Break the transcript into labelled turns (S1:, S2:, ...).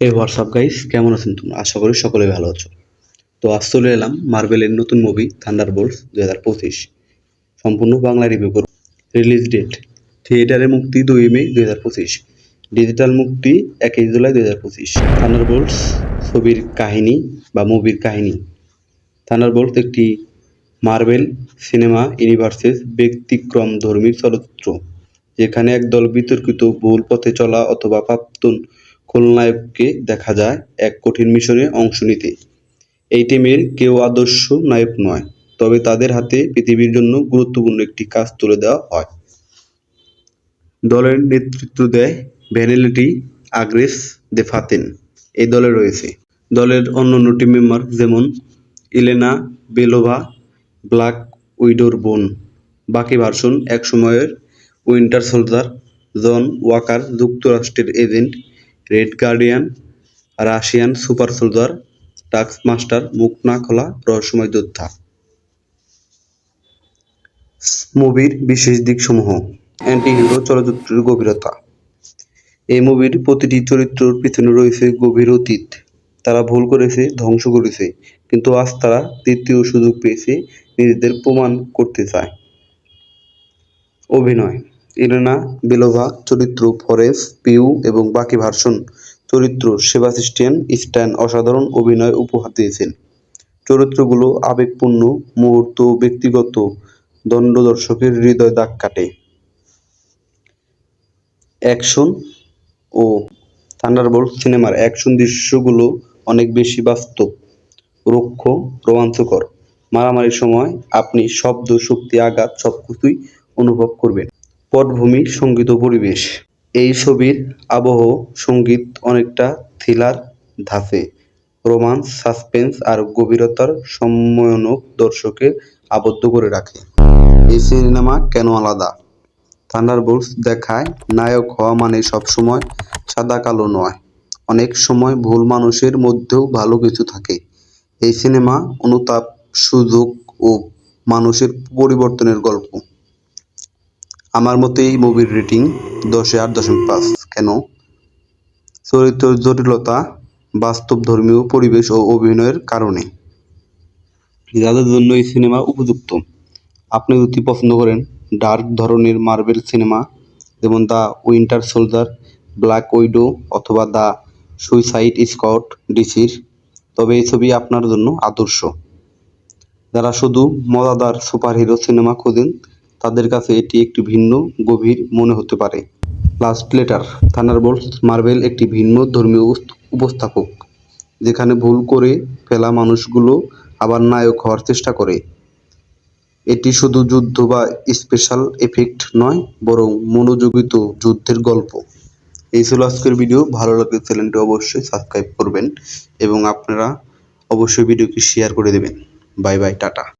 S1: এই WhatsApp guys কেমন আছেন তোমরা? আশা করি সকলে ভালো আছো। তো আজ চলে এলাম মার্বেলের নতুন মুভি থান্ডার বোল্টস দু হাজার পঁচিশ। সম্পূর্ণ বাংলা রিভিউ করব। রিলিজ ডেট থিয়েটারে মুক্তি দুই মে দু হাজার পঁচিশ। ডিজিটাল মুক্তি একই জুলাই দু হাজার পঁচিশ। থান্ডার বোল্টস ছবির কাহিনী বা মুভির কাহিনী। থান্ডার বোল্টস একটি মার্বেল সিনেমা ইউনিভার্সেস ব্যক্তিক্রম ধর্মীর চলচ্চিত্র, যেখানে একদল বিতর্কিত ভুল পথে চলা অথবা প্রাক্তন খলনায়ককে দেখা যায় এক কঠিন মিশনে অংশ নিতে। এই টিমের কেউ আদর্শ নায়ক নয়, তবে তাদের হাতে পৃথিবীর জন্য গুরুত্বপূর্ণ একটি কাজ তুলে দেওয়া হয়। দলের নেতৃত্ব দেয় ভ্যানেলিটি আগ্রেস দে ফাতেন। এই দলে রয়েছে দলের অন্যান্য টিম মেম্বার যেমন ইলেনা বেলোভা, ব্ল্যাক উইডোর বোন, বাকি ভার্সন এক সময়ের উইন্টার সোলজার জন ওয়াকার, যুক্তরাষ্ট্রের agent Red Guardian Russian super soldier Task Master মুখ না খোলা রহস্যময় যোদ্ধা মুভির বিশেষ দিকসমূহ। অ্যান্টি হিরো চলচ্চিত্রের গভীরতা। এই মুভির প্রতিটি চরিত্রের পিছনে রয়েছে গভীর অতীত। তারা ভুল করেছে, ধ্বংস করেছে। কিন্তু আজ তারা তৃতীয় সুযোগ পেয়েছে নিজেদের প্রমাণ করতে চায়। অভিনয়। ইরেনা, বেলোভা, চরিত্র ফরেস পিউ এবং বাকি ভার্সন চরিত্র সেবাস্টিয়ান স্ট্যান অসাধারণ অভিনয় উপহার দিয়েছেন। চরিত্রগুলো আবেগপূর্ণ, মুহূর্ত, ব্যক্তিগত দ্বন্দ্ব দর্শকের হৃদয় দাগ কাটে। অ্যাকশন ও থান্ডারবোল্ট সিনেমার অ্যাকশন দৃশ্যগুলো অনেক বেশি বাস্তব, রুক্ষ, রোমাঞ্চকর। মারামারির সময় আপনি শব্দ, শক্তি, আঘাত সবকিছুই অনুভব করবেন। পটভূমি সংগীত পরিবেশ। এই ছবির আবহ সংগীত অনেকটা থ্রিলার ধাঁচে রোমান্স, সাসপেন্স আর গভীরতার সম্মোহনক দর্শকে আবদ্ধ করে রাখে। এই সিনেমা কেন আলাদা? থান্ডারবোল্টস দেখায় নায়ক হওয়া মানে সবসময় সাদা কালো নয়। অনেক সময় ভুল মানুষের মধ্যেও ভালো কিছু থাকে। এই সিনেমা অনুতাপ, সুযোগ ও মানুষের পরিবর্তনের গল্প। আমার মতে এই মুভির রেটিং দশে আট দশমিক পাঁচ। কেন? চরিত্র জটিলতা, বাস্তব ধর্মীয় পরিবেশ ও অভিনয়ের কারণে। যাদের জন্য এই সিনেমা উপযুক্ত। আপনি যদি পছন্দ করেন ডার্ক ধরনের মার্বেল সিনেমা যেমন the Winter Soldier Black Widow অথবা দ্য সুইসাইড স্কট ডিসির তবে এই ছবি আপনার জন্য আদর্শ। যারা শুধু মজাদার সুপারহিরো সিনেমা খোঁজেন তাদের কাছে এটি একটি ভিন্ন, গভীর মনে হতে পারে। লাস্ট লেটার থান্ডারবোল্টস মার্বেল একটি ভিন্ন ধর্মীয় উপস্থাপক, যেখানে ভুল করে ফেলা মানুষগুলো আবার নায়ক হওয়ার চেষ্টা করে। এটি শুধু যুদ্ধ বা স্পেশাল এফেক্ট নয়, বরং মনোযোগিত যুদ্ধের গল্প। এই ছিল আজকের ভিডিও ভালো লাগলে চ্যানেলটি অবশ্যই সাবস্ক্রাইব করবেন এবং আপনারা অবশ্যই ভিডিওটি শেয়ার করে দেবেন। Bye bye tata.